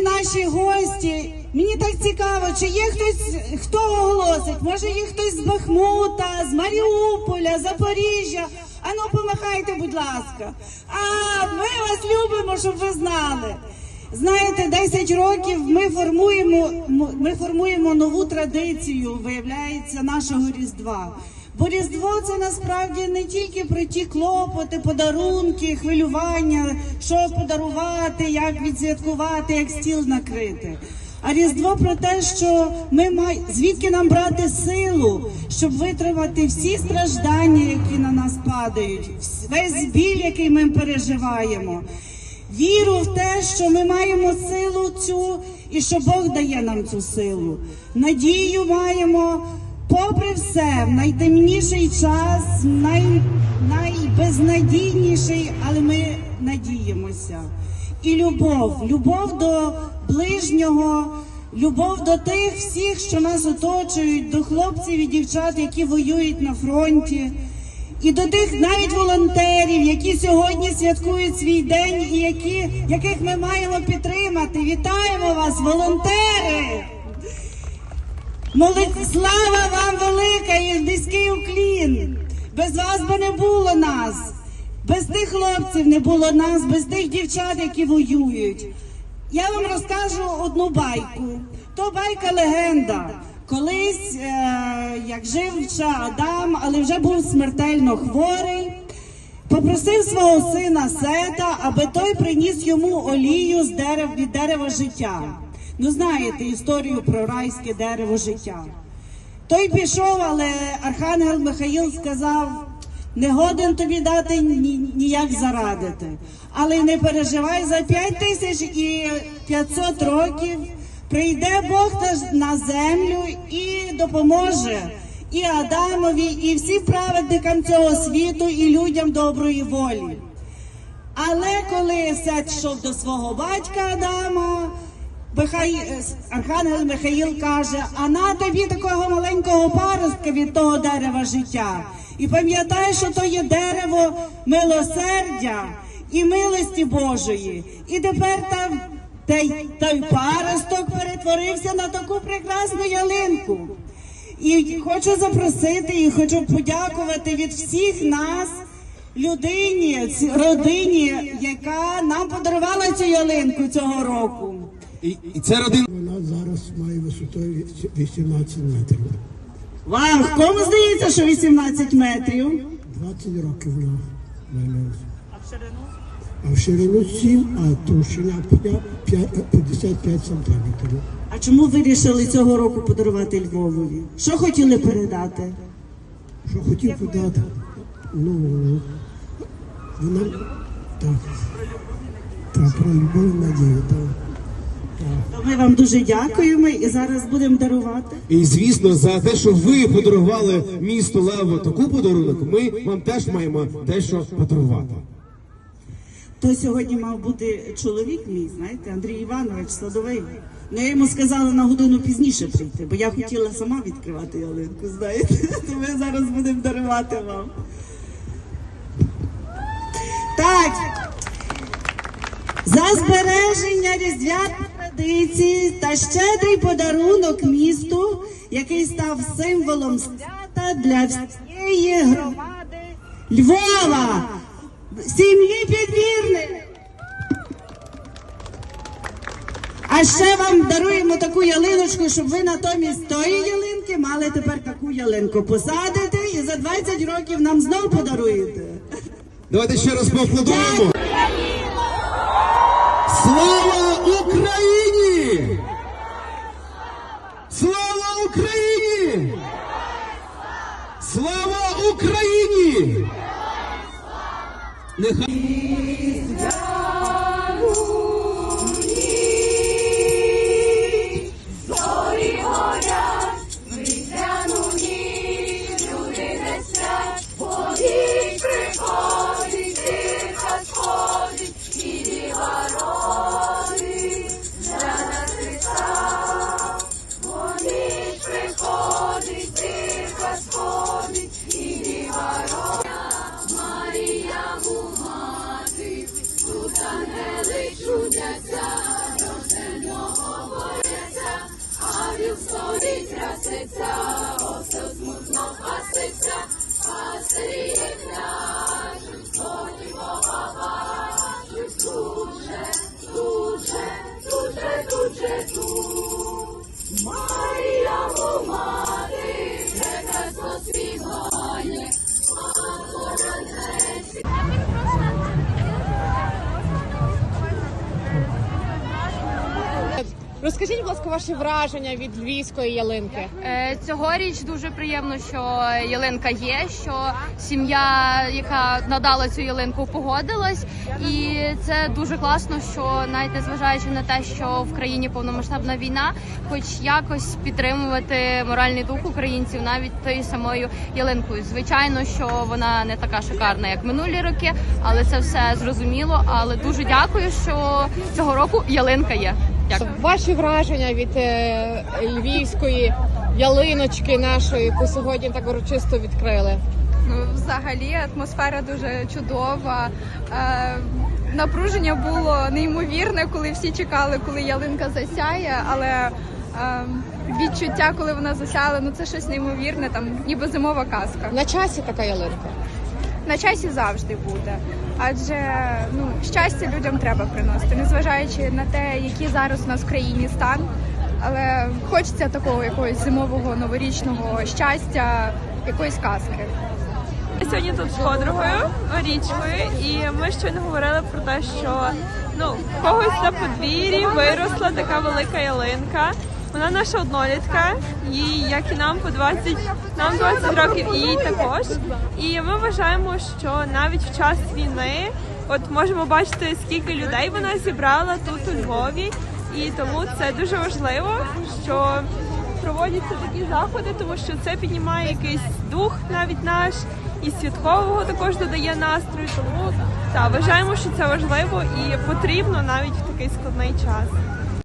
наші гості, мені так цікаво, чи є хтось, хто оголосить? Може, є хтось з Бахмута, з Маріуполя, Запоріжжя. Ану, помахайте, будь ласка. А ми вас любимо, щоб ви знали. Знаєте, 10 років ми формуємо, ми формуємо нову традицію, виявляється, нашого Різдва. Бо Різдво це насправді не тільки про ті клопоти, подарунки, хвилювання, що подарувати, як відсвяткувати, як стіл накрити. А Різдво про те, що ми май... звідки нам брати силу, щоб витримати всі страждання, які на нас падають, весь біль, який ми переживаємо. Віру в те, що ми маємо силу цю і що Бог дає нам цю силу. Надію маємо, попри все, в найтемніший час, най, найбезнадійніший, але ми надіємося. І любов, любов до ближнього, любов до тих всіх, що нас оточують, до хлопців і дівчат, які воюють на фронті. І до тих навіть волонтерів, які сьогодні святкують свій день, і які, яких ми маємо підтримати. Вітаємо вас, волонтери! Слава вам велика і низький уклін! Без вас би не було нас, без тих хлопців не було нас, без тих дівчат, які воюють. Я вам розкажу одну байку. То байка легенда. Колись, е, як жив ще Адам, але вже був смертельно хворий, попросив свого сина Сета, аби той приніс йому олію з дерев від дерева життя. Ну, знаєте історію про райське дерево життя. Той пішов, але Архангел Михаїл сказав: не годен тобі дати ні- ніяк зарадити. Але не переживай за 5 тисяч і 500 років. Прийде Бог на- землю і допоможе і Адамові, і всім праведникам цього світу, і людям доброї волі. Але коли Сет йшов до свого батька Адама, Архангел Михаїл каже: а на тобі такого маленького паростка від того дерева життя. І пам'ятай, що то є дерево милосердя і милості Божої. І тепер там той, той паросток перетворився на таку прекрасну ялинку. І хочу запросити і хочу подякувати від всіх нас людині, родині, яка нам подарувала цю ялинку цього року. І, і ця родина Вона зараз має висотою 18 метрів. Вам кому здається, що 18 метрів? 20 років вона має. А в ширину 7, а товщина 5 55 сантиметрів. А чому вирішили цього року подарувати Львовові? Що хотіли передати? Що хотів подати? Ну, вона так. Так, про любов і надію, так. То ми вам дуже дякуємо і зараз будемо дарувати. І звісно, за те, що ви подарували місту Лево таку подарунок, ми вам теж маємо дещо подарувати. То сьогодні мав бути чоловік мій, знаєте, Андрій Іванович Садовий. Ну, я йому сказала на годину пізніше прийти, бо я хотіла сама відкривати ялинку, знаєте. То ми зараз будемо дарувати вам. Так. За збереження різдвяних традицій та щедрий подарунок місту, який став символом свята для всієї громади Львова, сім'ї підвірних. А ще вам даруємо таку ялиночку, щоб ви натомість тої ялинки мали тепер таку ялинку. Посадите і за 20 років нам знов подаруєте. Давайте ще раз поаплодуємо. Слава Україні! Слава Україні! Слава Україні! Нехай осел стоїть, краситься, осел смутно паситься, пасрібна. Розкажіть, будь ласка, ваші враження від львівської ялинки. Е, Цьогоріч дуже приємно, що ялинка є, що сім'я, яка надала цю ялинку, погодилась, і це дуже класно, що навіть незважаючи на те, що в країні повномасштабна війна, хоч якось підтримувати моральний дух українців навіть тою самою ялинкою. Звичайно, що вона не така шикарна, як минулі роки, але це все зрозуміло. Але дуже дякую, що цього року ялинка є. Дякую. Ваші враження від е, львівської ялиночки нашої, яку сьогодні так урочисто відкрили. Ну, взагалі атмосфера дуже чудова. Е, напруження було неймовірне, коли всі чекали, коли ялинка засяє, але е, відчуття, коли вона засяяла, ну це щось неймовірне, там ніби зимова казка. На часі така ялинка. На часі завжди буде. Адже ну щастя людям треба приносити, незважаючи на те, який зараз у нас в країні стан. Але хочеться такого якогось зимового новорічного щастя, якоїсь казки. Я сьогодні тут з подругою Марічкою, і ми щойно говорили про те, що ну в когось на подвір'ї виросла така велика ялинка. Вона наша однолітка, їй, як і нам, по 20, нам 20 років, і їй також. І ми вважаємо, що навіть в час війни, от можемо бачити, скільки людей вона зібрала тут у Львові, і тому це дуже важливо, що проводяться такі заходи, тому що це піднімає якийсь дух навіть наш і святкового також додає настрою. Тому та вважаємо, що це важливо і потрібно навіть в такий складний час.